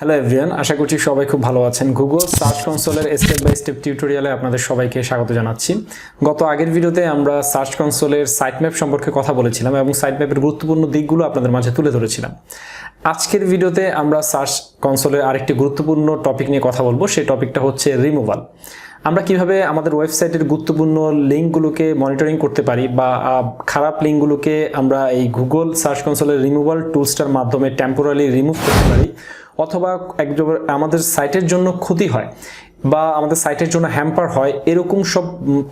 Hello everyone আশা করছি সবাই খুব ভালো আছেন। গুগল সার্চ কনসোলের স্টেপ বাই স্টেপ টিউটোরিয়ালে আপনাদের সবাইকে স্বাগত জানাচ্ছি। গত আগের ভিডিওতে আমরা সার্চ কনসোলের সাইট ম্যাপ সম্পর্কে কথা বলেছিলাম এবং সাইট ম্যাপের গুরুত্বপূর্ণ দিকগুলো আপনাদের মাঝে তুলে ধরেছিলাম। আজকের ভিডিওতে আমরা সার্চ কনসোলের আরেকটি গুরুত্বপূর্ণ টপিক নিয়ে কথা বলব। সেই টপিকটা হচ্ছে রিমুভাল আমরা কীভাবে আমাদের ওয়েবসাইটের গুরুত্বপূর্ণ লিঙ্কগুলোকে মনিটরিং করতে পারি বা খারাপ লিঙ্কগুলোকে আমরা এই গুগল সার্চ কনসোলের রিমুভাল টুলসটার মাধ্যমে টেম্পোরারি রিমুভ করতে পারি অথবা একজন আমাদের সাইটের জন্য ক্ষতি হয় বা আমাদের সাইটের জন্য হ্যাম্পার হয়, এরকম সব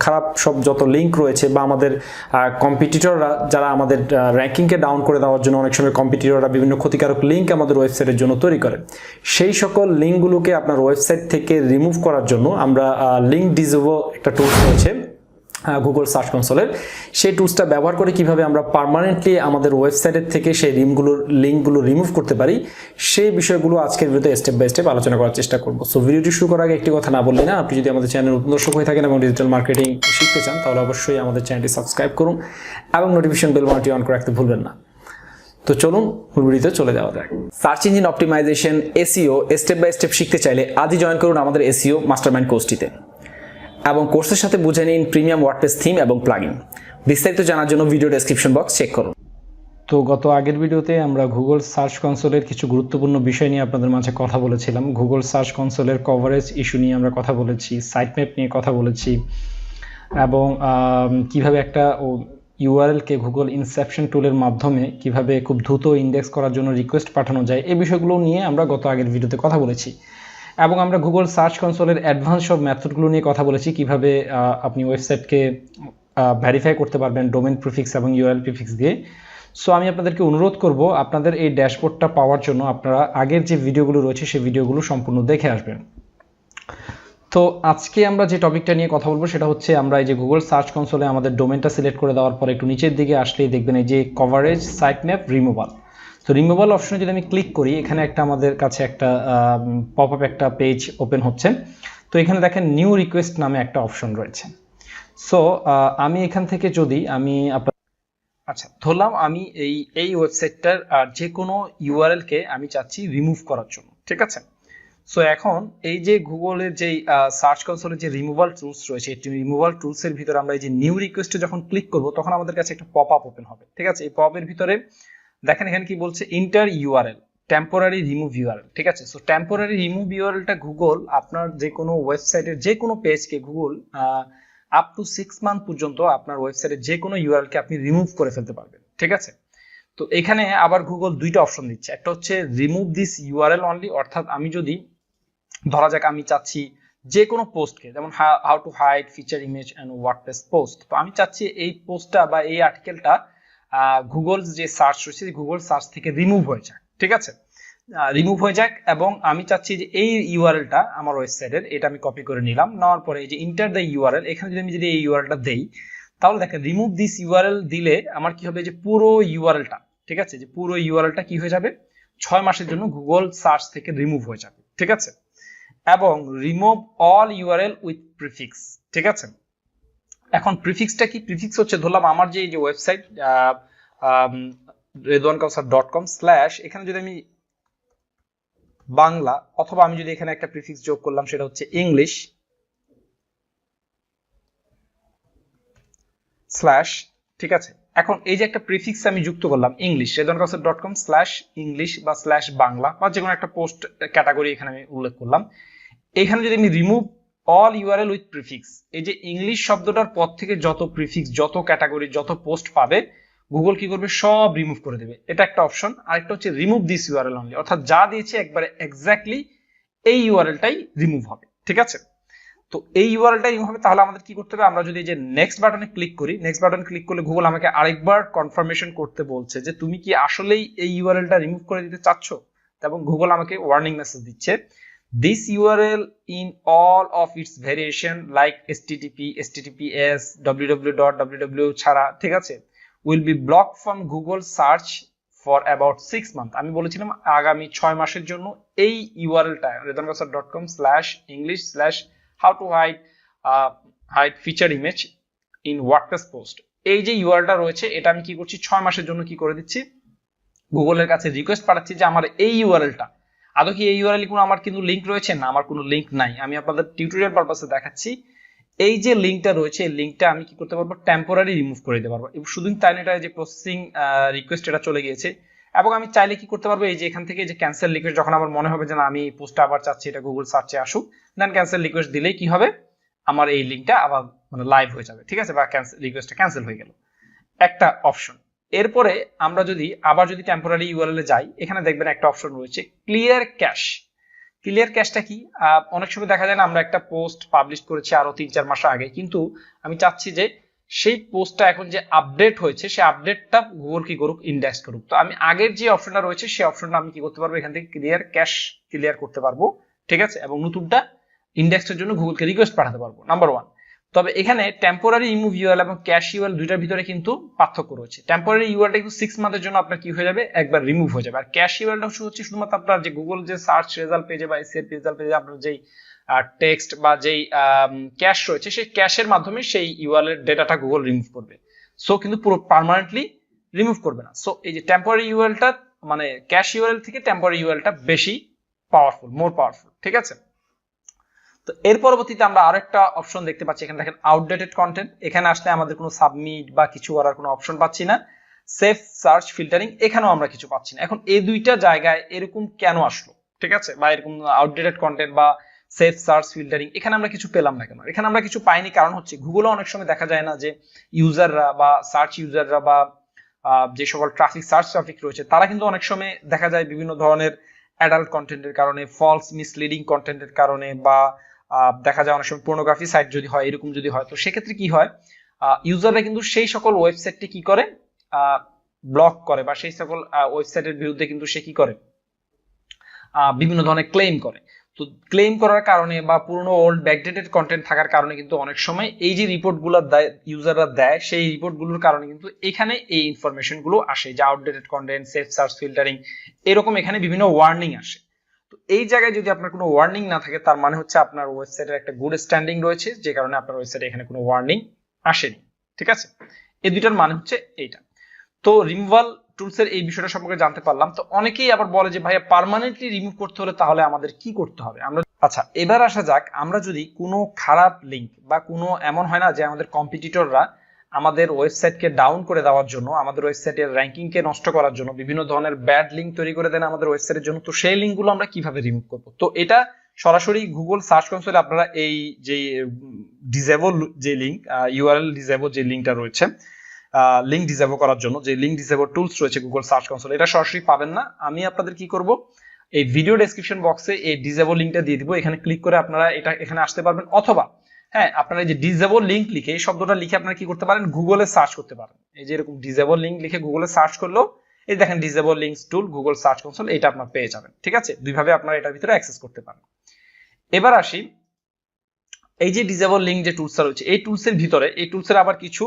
খারাপ সব যত লিঙ্ক রয়েছে বা আমাদের কম্পিটিটররা যারা আমাদের র্যাঙ্কিংকে ডাউন করে দেওয়ার জন্য অনেক সময় কম্পিটিটররা বিভিন্ন ক্ষতিকারক লিঙ্ক আমাদের ওয়েবসাইটের জন্য তৈরি করে। সেই সকল লিঙ্কগুলোকে আপনার ওয়েবসাইট থেকে রিমুভ করার জন্য আমরা লিঙ্ক ডিজেবো একটা টুল রয়েছে। গুগল সার্চ কনসোলের সেই টুলসটা ব্যবহার করে কীভাবে আমরা পার্মানেন্টলি আমাদের ওয়েবসাইটের থেকে সেই লিঙ্কগুলোর লিঙ্কগুলো রিমুভ করতে পারি, সেই বিষয়গুলো আজকের ভিডিওতে স্টেপ বাই স্টেপ আলোচনা করার চেষ্টা করব। সো ভিডিওটি শুরু করার আগে একটি কথা না বললে না, আপনি যদি আমাদের চ্যানেল নতুন দর্শক হয়ে থাকেন এবং ডিজিটাল মার্কেটিং শিখতে চান, তাহলে অবশ্যই আমাদের চ্যানেলটি সাবস্ক্রাইব করুন এবং নোটিফিকেশন বেল বাটনটি অন করে রাখতে ভুলবেন না। তো চলুন ভিডিওতে চলে যাওয়া যাক। Search engine optimization SEO step by step শিখতে চাইলে আজই জয়েন করুন আমাদের এসিও মাস্টারমাইন্ড কোর্সটিতে এবং কোর্সের সাথে বুঝে নিন প্রিমিয়াম ওয়ার্ডপ্রেস থিম এবং প্লাগইন। বিস্তারিত জানার জন্য ভিডিও ডেসক্রিপশন বক্স চেক করুন। তো গত আগের ভিডিওতে আমরা গুগল সার্চ কনসোলের কিছু গুরুত্বপূর্ণ বিষয় নিয়ে আপনাদের মাঝে কথা বলেছিলাম। গুগল সার্চ কনসোলের কভারেজ ইস্যু নিয়ে আমরা কথা বলেছি সাইট ম্যাপ নিয়ে কথা বলেছি এবং কীভাবে একটা ইউআরএলকে গুগল ইনসেপশন টুলের মাধ্যমে কীভাবে খুব দ্রুত ইন্ডেক্স করার জন্য রিকোয়েস্ট পাঠানো যায় এই বিষয়গুলো নিয়ে আমরা গত আগের ভিডিওতে কথা বলেছি। এবং আমরা গুগল সার্চ কনসোলের অ্যাডভান্স সব ম্যাথডগুলো নিয়ে কথা বলেছি, কীভাবে আপনি ওয়েবসাইটকে ভেরিফাই করতে পারবেন ডোমেন প্রিফিক্স এবং ইউআরএল প্রিফিক্স দিয়ে। সো আমি আপনাদেরকে অনুরোধ করব, আপনাদের এই ড্যাশবোর্ডটা পাওয়ার জন্য আপনারা আগের যে ভিডিওগুলো রয়েছে, সেই ভিডিওগুলো সম্পূর্ণ দেখে আসবেন। তো, আজকে আমরা যে টপিকটা নিয়ে কথা বলব, সেটা হচ্ছে আমরা এই যে গুগল সার্চ কনসোলে আমাদের ডোমেনটা সিলেক্ট করে দেওয়ার পর একটু নিচের দিকে আসলেই দেখবেন এই যে কভারেজ সাইট ম্যাপ রিমুভাল তো রিমুভাল অপশনে যদি আমি ক্লিক করি, এখানে একটা আমাদের কাছে একটা পপ আপ একটা পেজ ওপেন হচ্ছে। তো এখানে দেখেন নিউ রিকোয়েস্ট নামে একটা অপশন রয়েছে। সো আমি এখান থেকে যদি আমি আচ্ছা ধরলাম আমি এই এই ওয়েবসাইটটার আর যে কোনো ইউআরএল কে আমি চাচ্ছি রিমুভ করার জন্য, ঠিক আছে? সো এখন এই যে গুগলের যে সার্চ কনসোলের যে রিমুভাল টুলস রয়েছে, এই রিমুভাল টুলস এর ভিতরে আমরা এই যে নিউ রিকোয়েস্টে যখন ক্লিক করব, তখন আমাদের কাছে একটা পপ আপ ওপেন হবে, ঠিক আছে? এই পপ এর ভিতরে দেখেন এখানে কি বলছে enter URL temporary remove URL ঠিক আছে? সো টেম্পোরারি রিমুভ ইউআরএলটা গুগল আপনার যে কোনো ওয়েবসাইটের যে কোনো পেজকে Google up to six month পর্যন্ত আপনার ওয়েবসাইটের যে কোনো ইউআরএল কে আপনি রিমুভ করে ফেলতে পারবেন, ঠিক আছে? তো এখানে আবার গুগল দুইটা অপশন দিচ্ছে, একটা হচ্ছে রিমুভ দিস ইউআরএল অনলি অর্থাৎ আমি যদি, ধরা যাক আমি চাচ্ছি যে কোনো পোস্টকে যেমন how to hide feature image and WordPress post তো আমি চাচ্ছি এই পোস্টটা বা এই আর্টিকেলটা গুগল যে সার্চ রয়েছে গুগল সার্চ থেকে রিমুভ হয়ে যাক, ঠিক আছে? রিমুভ হয়ে যাক এবং আমি চাচ্ছি যে এই ইউআরএলটা আমার ওয়েবসাইটের এটা আমি কপি করে নিলাম, নেওয়ার পরে এই যে ইন্টার দ্য ইউআরএল এখানে যদি আমি যদি এই ইউআরএলটা দেই, তাহলে দেখেন রিমুভ দিস ইউআরএল দিলে আমার কি হবে? যে পুরো ইউআরএলটা ঠিক আছে? যে পুরো ইউআরএলটা কি হয়ে যাবে? ছয় মাসের জন্য গুগল সার্চ থেকে রিমুভ হয়ে যাবে, ঠিক আছে? এবং remove all URL with prefix ঠিক আছে? এখন প্রিফিক্সটা কি? প্রিফিক্স হচ্ছে, ধরলাম আমার যে যে website Redwan Kawsar dot com slash এখানে যদি আমি বাংলা অথবা আমি যদি এখানে একটা প্রিফিক্স যোগ করলাম, সেটা হচ্ছে ইংলিশ স্ল্যাশ ঠিক আছে? এখন এই যে একটা প্রিফিক্স আমি যুক্ত করলাম English Redwan Kawsar dot com slash English বা স্ল্যাশ বাংলা বা যে কোনো একটা পোস্ট ক্যাটাগরি এখানে আমি উল্লেখ করলাম। এখানে যদি আমি remove all URL with prefix এই যে ইংলিশ শব্দটার পর থেকে যত প্রিফিক্স যত ক্যাটাগরি যত পোস্ট পাবে গুগল কি করবে? সব রিমুভ করে দেবে। এটা একটা অপশন আরেকটা হচ্ছে রিমুভ দিস ইউআরএল অনলি অর্থাৎ যা দিয়েছে একবারে এক্স্যাক্টলি এই ইউআরএলটাই রিমুভ হবে। ঠিক আছে? তো এই ইউআরএলটা রিমুভ হবে। তাহলে আমাদের কি করতে হবে? আমরা যদি এই যে নেক্সট বাটনে ক্লিক করি নেক্সট বাটন ক্লিক করলে গুগল আমাকে আরেকবার কনফার্মেশন করতে বলছে যে তুমি কি আসলেই এই ইউআরএলটা রিমুভ করে দিতে চাচ্ছ? এবং গুগল আমাকে ওয়ার্নিং মেসেজ দিচ্ছে this URL in all of its variation like HTTP, HTTPS, www ছাড়া ঠিক আছে? Will be blocked from Google search for about six months. আমি বলেছিলাম আগামী ছয় মাসের জন্য এই ইউআরএলটা slash how to hide hide feature image in WordPress post এই যে ইউআরএলটা রয়েছে এটা আমি কি করছি? ছয় মাসের জন্য কি করে দিচ্ছি? গুগলের কাছে রিকোয়েস্ট পাঠাচ্ছি যে আমার এই ইউআরএলটা আদৌ কি এই ইউআরএল কোনো আমার কিন্তু লিঙ্ক রয়েছে? না, আমার কোনো লিঙ্ক নাই। আমি আপনাদের টিউটোরিয়াল পারপাসে দেখাচ্ছি। এই যে লিঙ্কটা রয়েছে, এই লিঙ্কটা আমি কি করতে পারব? টেম্পোরারি রিমুভ করে দিতে পারব। শুধু তাই এটা যে প্রসেসিং রিকোয়েস্ট এটা চলে গিয়েছে। এবং আমি চাইলে কি করতে পারব? এই যে এখান থেকে যে ক্যান্সেল রিকোয়েস্ট যখন আমার মনে হবে যে না, আমি পোস্টটা আবার চাচ্ছি, এটা গুগল সার্চে আসুক দেন ক্যান্সেল রিকোয়েস্ট দিলেই কি হবে? আমার এই লিঙ্কটা আবার মানে লাইভ হয়ে যাবে। ঠিক আছে? বা ক্যান্সেল রিকোয়েস্টটা ক্যান্সেল হয়ে গেল। একটা অপশন এরপরে আমরা যদি আবার যদি টেম্পোরারি ইউআরএল এ যাই, এখানে দেখবেন একটা অপশন রয়েছে ক্লিয়ার ক্যাশ ক্লিয়ার ক্যাশটা কি? অনেক সময় দেখা যায় না, আমরা একটা পোস্ট পাবলিশ করেছি আরও তিন চার মাস আগে, কিন্তু আমি চাচ্ছি যে সেই পোস্টটা এখন যে আপডেট হয়েছে, সেই আপডেটটা গুগল কি করুক ইন্ডেক্স করুক। তো আমি আগের যে অপশনটা রয়েছে, সেই অপশনটা আমি কি করতে পারব? এখান থেকে ক্লিয়ার ক্যাশ ক্লিয়ার করতে পারব, ঠিক আছে? এবং নতুনটা ইন্ডেক্সের জন্য গুগলকে রিকোয়েস্ট পাঠাতে পারব নাম্বার ওয়ান তবে এখানে টেম্পোরারি রিমুভ ইউআরএল এবং ক্যাশ ইউআরএল দুইটার ভিতরে কিন্তু পার্থক্য রয়েছে। টেম্পোরারি ইউআরএলটা কিন্তু সিক্স মান্থের জন্য আপনার কি হয়ে যাবে? একবার রিমুভ হয়ে যাবে। আর ক্যাশ ইউআরএলটা হচ্ছে শুধুমাত্র আপনার যে গুগল যে সার্চ রেজাল্ট পেজে বা এসিআর রেজাল্ট পেজে আপনার যেই টেক্সট বা যেই ক্যাশ রয়েছে, সেই ক্যাশের মাধ্যমে সেই ইউআরএল এর ডেটাটা গুগল রিমুভ করবে। সো কিন্তু পুরো পার্মানেন্টলি রিমুভ করবে না। সো এই যে টেম্পোরারি ইউআরএলটা মানে ক্যাশ ইউআরএল থেকে টেম্পোরারি ইউআরএলটা বেশি পাওয়ারফুল মোর পাওয়ারফুল ঠিক আছে? তো এর পরবর্তীতে আমরা আরেকটা অপশন দেখতে পাচ্ছি। এখানে দেখেন আউটডেটেড কন্টেন্ট এখানে আসলে আমাদের কোনো সাবমিট বা কিছু করার কোনো অপশন পাচ্ছি না। সেফ সার্চ ফিল্টারিং এখানেও আমরা কিছু পাচ্ছি না। এখন এই দুইটা জায়গায় এরকম কেন আসলো? ঠিক আছে? বা এরকম আউটডেটেড কন্টেন্ট বা সেফ সার্চ ফিল্টারিং এখানে আমরা কিছু পেলাম না কেন? এখানে আমরা কিছু পাইনি, কারণ হচ্ছে গুগলে অনেক সময় দেখা যায় না যে ইউজাররা বা সার্চ ইউজাররা বা যে সকল ট্রাফিক সার্চ ট্রাফিক রয়েছে, তারা কিন্তু অনেক সময় দেখা যায় বিভিন্ন ধরনের অ্যাডাল্ট কন্টেন্টের কারণে ফলস মিসলিডিং কন্টেন্টের কারণে বা দেখা যায় অনেক সময় পোর্নোগ্রাফি সাইট যদি হয়, এরকম যদি হয়, তো সেক্ষেত্রে কি হয়? ইউজাররা কিন্তু সেই সকল ওয়েবসাইটটি কি করে? ব্লক করে বা সেই সকল ওয়েবসাইটের বিরুদ্ধে কিন্তু সে কি করে? বিভিন্ন ধরনের ক্লেম করে। তো ক্লেম করার কারণে বা পুরনো ওল্ড ব্যাকডেটেড কন্টেন্ট থাকার কারণে কিন্তু অনেক সময় এই যে রিপোর্টগুলো দেয় ইউজাররা দেয়, সেই রিপোর্টগুলোর কারণে কিন্তু এখানে এই ইনফরমেশনগুলো আসে। যে outdated content safe search filtering এরকম এখানে বিভিন্ন ওয়ার্নিং আসে। এই জায়গায় যদি আপনার কোনো ওয়ার্নিং না থাকে, তার মানে হচ্ছে আপনার ওয়েবসাইটের একটা গুড স্ট্যান্ডিং রয়েছে, যে কারণে আপনার ওয়েবসাইটে এখানে কোনো ওয়ার্নিং আসেনি, ঠিক আছে? এই দুইটার মানে হচ্ছে এইটা। তো রিমুভাল টুলসের এই বিষয়টা সম্পর্কে জানতে পারলাম। তো অনেকেই আবার বলে যে, ভাইয়া পার্মানেন্টলি রিমুভ করতে হলে তাহলে আমাদের কি করতে হবে? আমরা আচ্ছা এবার আসা যাক, আমরা যদি কোনো খারাপ লিংক বা কোনো এমন হয় না যে আমাদের কম্পিটিটররা আমাদের ওয়েবসাইটকে ডাউন করে দেওয়ার জন্য, আমাদের ওয়েবসাইটের র্যাঙ্কিংকে নষ্ট করার জন্য, বিভিন্ন ধরনের ব্যাড লিঙ্ক তৈরি করে দেন আমাদের ওয়েবসাইটের জন্য, তো সেই লিঙ্কগুলো আমরা কীভাবে রিমুভ করব? তো এটা সরাসরি গুগল সার্চ কনসোলে আপনারা এই যে ডিজেবল যে লিঙ্ক ইউআরএল ডিজেবল যে লিঙ্কটা রয়েছে লিঙ্ক ডিজেবল করার জন্য, যে লিঙ্ক ডিজেবল টুলস রয়েছে গুগল সার্চ কনসোল এটা সরাসরি পাবেন না। আমি আপনাদের কি করব? এই ভিডিও ডেসক্রিপশন বক্সে এই ডিজেবল লিঙ্কটা দিয়ে দিব। এখানে ক্লিক করে আপনারা এটা এখানে আসতে পারবেন। অথবা হ্যাঁ আপনারা যে ডিজেবল লিঙ্ক লিখে এই শব্দটা লিখে আপনারা কি করতে পারেন? গুগলে সার্চ করতে পারেন। এই যে এরকম ডিজেবল লিঙ্ক লিখে গুগলে সার্চ করলেও এই দেখেন disable links tool Google search console এটা আপনারা পেয়ে যাবেন, ঠিক আছে? দুইভাবে আপনারা এটার ভিতরে অ্যাক্সেস করতে পারেন। এবার আসি, এই যে ডিজেবল লিঙ্ক যে টুলসটা রয়েছে, এই টুলসের ভিতরে, এই টুলসের আবার কিছু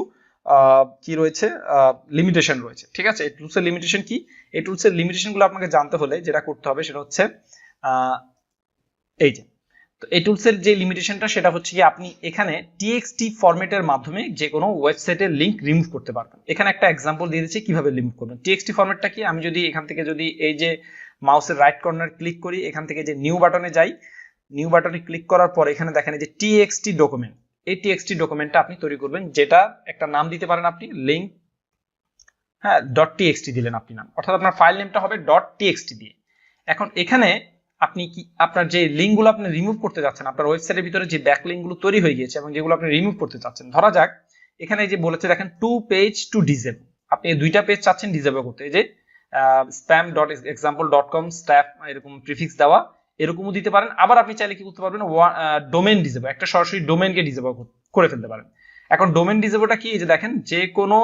কি রয়েছে? লিমিটেশন রয়েছে, ঠিক আছে? এই টুলসের লিমিটেশন কি? এই টুলসের লিমিটেশনগুলো আপনাকে জানতে হলে যেটা করতে হবে সেটা হচ্ছে এই যে তো এই টুলসের যে লিমিটেশনটা সেটা হচ্ছে কি আপনি এখানে টিএক্সটি ফরম্যাটের মাধ্যমে যে কোনো ওয়েবসাইটের লিঙ্ক রিমুভ করতে পারবেন। এখানে একটা এক্সাম্পল দিয়ে দিচ্ছি কীভাবে রিমুভ করবেন। টিএক্সটি ফরম্যাটটা কি? আমি যদি এখান থেকে যদি এই যে মাউসের রাইট কর্নার ক্লিক করি, এখান থেকে যে নিউ বাটনে যাই নিউ বাটনে ক্লিক করার পর এখানে দেখেন যে টিএক্সটি ডকুমেন্ট এই টিএক্সটি ডকুমেন্টটা আপনি তৈরি করবেন, যেটা একটা নাম দিতে পারেন আপনি লিঙ্ক হ্যাঁ ডট টিএক্সটি দিলেন আপনি নাম। অর্থাৎ আপনার ফাইল নেমটা হবে ডট টিএক্সটি দিয়ে। এখন এখানে আপনি কি, আপনার যে লিঙ্কগুলো আপনি রিমুভ করতে যাচ্ছেন, আপনার ওয়েবসাইটের ভিতরে যে ব্যাক লিঙ্কগুলো তৈরি হয়ে গিয়েছে এবং যেগুলো আপনি রিমুভ করতে চাচ্ছেন, ধরা যাক, এখানে যে বলেছে, দেখেন টু পেজ টু ডিজেবল আপনি দুইটা পেজ চাচ্ছেন ডিজেবল করতে। এই যে spam dot example dot com stuff এরকম প্রিফিক্স দেওয়া, এরকমও দিতে পারেন। আবার আপনি চাইলে কি করতে পারবেন ডোমেন ডিজেবল একটা সরাসরি ডোমেনকে ডিজেবল করে ফেলতে পারেন। এখন ডোমেন ডিজেবলটা কি? যে দেখেন, যে কোনো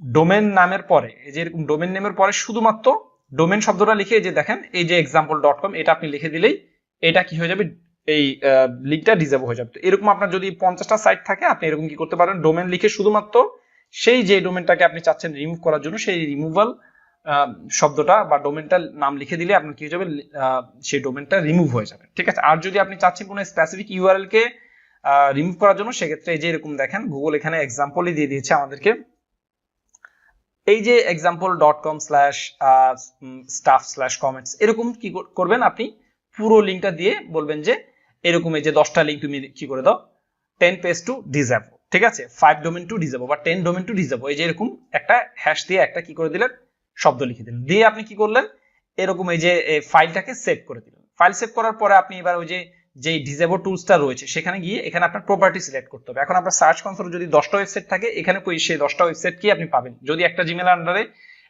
ডোমেন নামের পরে, এই যে এরকম ডোমেন নেমের পরে শুধুমাত্র ডোমেন শব্দটা লিখে যে দেখেন, এই যে এক্সাম্পল ডট কম এটা আপনি লিখে দিলেই এটা কি হয়ে যাবে? এই লিঙ্কটা ডিজেবল হয়ে যাবে। এরকম আপনার যদি পঞ্চাশটা সাইট থাকে, আপনি এরকম কি করতে পারেন? ডোমেন লিখে শুধুমাত্র সেই যে ডোমেনটাকে আপনি চাচ্ছেন রিমুভ করার জন্য, সেই রিমুভাল শব্দটা বা ডোমেনটা নাম লিখে দিলে আপনার কি হয়ে যাবে? সেই ডোমেনটা রিমুভ হয়ে যাবে। ঠিক আছে? আর যদি আপনি চাচ্ছেন কোনো স্পেসিফিক ইউআরএল কে রিমুভ করার জন্য, সেক্ষেত্রে যে এরকম দেখেন গুগল এখানে এক্সাম্পলই দিয়ে দিয়েছে আমাদেরকে। এই যে example dot com slash stuff slash comments এরকম কি করবেন আপনি? পুরো লিঙ্কটা দিয়ে বলবেন যে, এরকম এই যে দশটা লিঙ্ক তুমি কি করে দাও। টেন পেজ টু ডিজাবো ঠিক আছে? ফাইভ ডোমেন টু ডিজাবো বা টেন ডোমেন টু ডিজাবো এই যে এরকম একটা হ্যাশ দিয়ে একটা কি করে দিলেন? শব্দ লিখে দিলেন। দিয়ে আপনি কি করলেন? এরকম এই যে ফাইলটাকে সেভ করে দিলেন। ফাইল সেভ করার পরে আপনি এবার ওই যে যেই ডিজেবো টুলসটা রয়েছে, সেখানে গিয়ে এখানে আপনার প্রপার্টি সিলেক্ট করতে হবে। এখন আপনার সার্চ কনসোল যদি দশটা ওয়েবসাইট থাকে, এখানে সেই দশটা ওয়েবসাইট কি আপনি পাবেন? যদি একটা জিমেল আন্ডারে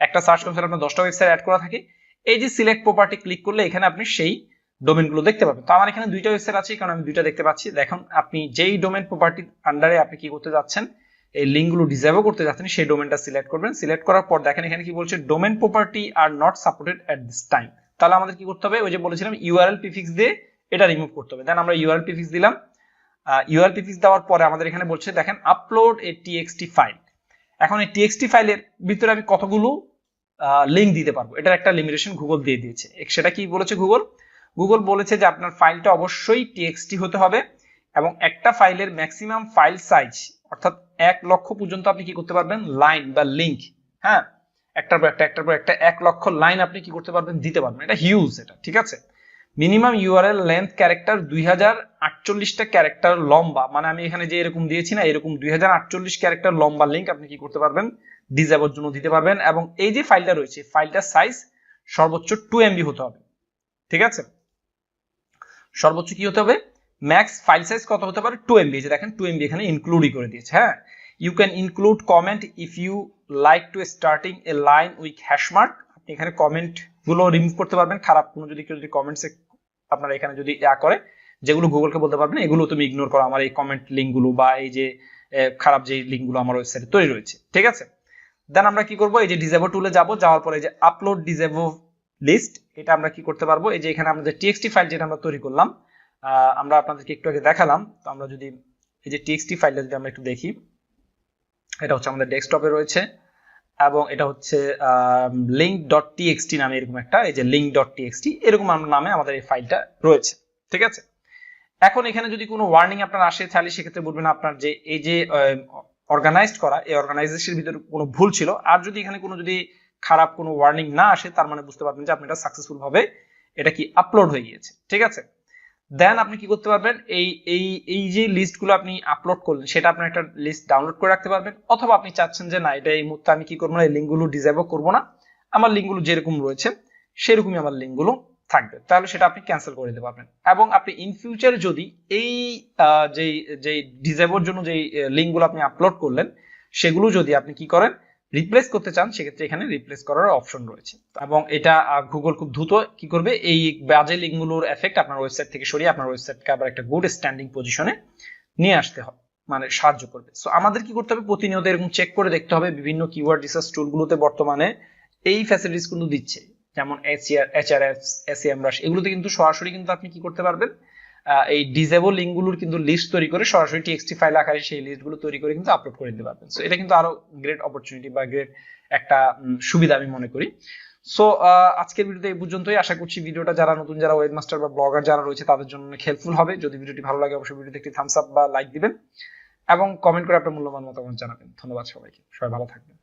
একটা সার্চ কনসোল আপনার দশটা ওয়েবসাইট অ্যাড করা থাকে, এই যে সিলেক্ট প্রপার্টি ক্লিক করলে এখানে আপনি সেই ডোমেনগুলো দেখতে পাবেন। তো আমার এখানে দুইটা ওয়েবসাইট আছে কারণ আমি দুইটা দেখতে পাচ্ছি। দেখুন, আপনি যেই ডোমেন প্রপার্টির আন্ডারে আপনি কি করতে যাচ্ছেন, এই লিঙ্কগুলো ডিজেবল করতে যাচ্ছেন, সেই ডোমেনটা সিলেক্ট করবেন। সিলেক্ট করার পর দেখেন এখানে কি বলছে domain property are not supported at this time তাহলে আমাদের কি করতে হবে? ওই যে বলেছিলাম ইউআরএল প্রিফিক্স দিয়ে এটা রিমুভ করতে হবে। দেন আমরা ইউআরএল প্রিফিক্স দিলাম। ইউআরএল প্রিফিক্স দেওয়ার পরে আমাদের এখানে বলছে, দেখেন আপলোড এ টিএক্সটি ফাইল এখন এই টিএক্সটি ফাইলের ভিতরে আমি কতগুলো লিঙ্ক দিতে পারব? এটার একটা লিমিটেশন গুগল দিয়ে দিয়েছে। সেটা কি বলেছে গুগল গুগল বলেছে যে আপনার ফাইলটা অবশ্যই টিএক্সটি হতে হবে এবং একটা ফাইলের ম্যাক্সিমাম ফাইল সাইজ অর্থাৎ এক লক্ষ পর্যন্ত আপনি কি করতে পারবেন? লাইন বা লিঙ্ক হ্যাঁ? একটার পর একটা, একটার পর একটা, এক লক্ষ লাইন আপনি কি করতে পারবেন? দিতে পারবেন। এটা হিউজ এটা, ঠিক আছে? মিনিমাম ইউআরএল লেন্থ ক্যারেক্টার দুই হাজার আটচল্লিশটা ক্যারেক্টার লম্বা। মানে আমি এখানে যে এরকম দিয়েছি না, এরকম দুই হাজার আটচল্লিশ ক্যারেক্টার লম্বা লিঙ্ক আপনি কি করতে পারবেন? ডিজাবের জন্য দিতে পারবেন এবং এই যে ফাইলটা রয়েছে ফাইলটার সাইজ সর্বোচ্চ টু এমবি হতে হবে। ঠিক আছে? সর্বোচ্চ কি হতে হবে? ম্যাক্স ফাইল সাইজ কত হতে পারে? টু এমবি দেখেন টু এমবি এখানে ইনক্লুডই করে দিয়েছে হ্যাঁ? You can include comment if you like to starting a line with hash mark আপনি এখানে কমেন্ট গুলো রিমুভ করতে পারবেন। খারাপ কোনো যদি কেউ যদি কমেন্টসে আপনার এখানে যদি ইয়া করে, যেগুলো গুগলকে বলতে পারবেন এগুলো তুমি ইগনোর করো। আমার এই কমেন্ট লিঙ্কগুলো বা এই যে খারাপ যে লিঙ্কগুলো আমার ওয়েবসাইটে তৈরি রয়েছে। ঠিক আছে? দেন আমরা কি করব? এই যে ডিজেবো টুলে যাব। যাওয়ার পরে যে আপলোড ডিজেবো লিস্ট এটা আমরা কি করতে পারব? এই যে এখানে আমাদের টিএক্সটি ফাইল যেটা আমরা তৈরি করলাম আমরা আপনাদেরকে একটু আগে দেখালাম। তো আমরা যদি এই যে টিএক্সটি ফাইলটা যদি আমরা একটু দেখি, এটা হচ্ছে আমাদের ডেস্কটপে রয়েছে। এবং এটা হচ্ছে লিঙ্ক ডট টিএক্সটি নামে এরকম একটা, এই যে লিঙ্ক ডট টিএক্সটি এরকম নামে আমাদের এই ফাইলটা রয়েছে, ঠিক আছে? এখন এখানে যদি কোনো ওয়ার্নিং আপনার আসে, তাহলে সেক্ষেত্রে বলবেন আপনার যে এই যে অর্গানাইজড করা, এই অর্গানাইজেশনের ভিতরে কোনো ভুল ছিল, আর যদি এখানে কোনো যদি খারাপ কোনো ওয়ার্নিং না আসে, তার মানে বুঝতে পারবেন যে আপনি এটা সাকসেসফুল ভাবে এটা কি আপলোড হয়ে গিয়েছে, ঠিক আছে? দেন আপনি কি করতে পারবেন? এই এই এই যে লিস্টগুলো আপনি আপলোড করলেন, সেটা আপনি একটা লিস্ট ডাউনলোড করে রাখতে পারবেন। অথবা আপনি চাচ্ছেন যে না, এটা এই মুহূর্তে আমি কি করব না, এই লিঙ্কগুলো ডিজাইবও করব না। আমার লিঙ্কগুলো যেরকম রয়েছে, সেরকমই আমার লিঙ্কগুলো থাকবে। তাহলে সেটা আপনি ক্যান্সেল করে দিতে পারবেন। এবং আপনি ইন ফিউচার যদি এই যেই যেই ডিজাইবর জন্য যেই লিঙ্কগুলো আপনি আপলোড করলেন, সেগুলো যদি আপনি কি করেন রিপ্লেস করতে চান, সেক্ষেত্রে এখানে রিপ্লেস করার অপশন রয়েছে। এবং এটা গুগল খুব দ্রুত কি করবে, এই বাজে লিঙ্কগুলোর এফেক্ট আপনার ওয়েবসাইট থেকে সরিয়ে আপনার ওয়েবসাইটকে আবার একটা গুড স্ট্যান্ডিং পজিশনে নিয়ে আসতে হবে মানে সাহায্য করবে। সো আমাদের কি করতে হবে? প্রতিনিয়ত এরকম চেক করে দেখতে হবে বিভিন্ন কিওয়ার্ড রিসার্চ টুলগুলোতে বর্তমানে এই ফ্যাসিলিটিস কিন্তু দিচ্ছে। যেমন এসিআর এইচআরএস এসিএম রাশ এগুলোতে কিন্তু সরাসরি কিন্তু আপনি কি করতে পারবেন? এই ডিজেবল লিঙ্কগুলোর কিন্তু লিস্ট তৈরি করে সরাসরি টিএক্সটি ফাইল আকারে সেই লিস্টগুলো তৈরি করে কিন্তু আপলোড করে দিতে পারবেন। সো এটা কিন্তু আরও গ্রেট অপরচুনিটি বা গ্রেট একটা সুবিধা আমি মনে করি। সো আজকের ভিডিওতে এই পর্যন্তই। আশা করছি ভিডিওটা যারা নতুন, যারা ওয়েব মাস্টার বা ব্লগার যারা রয়েছে, তাদের জন্য হেল্পফুল হবে। যদি ভিডিওটি ভালো লাগে, অবশ্যই ভিডিওতে একটি থামস আপ বা লাইক দিবেন। এবং কমেন্ট করে আপনার মূল্যবান মতামত জানাবেন। ধন্যবাদ সবাইকে। সবাই ভালো থাকবেন।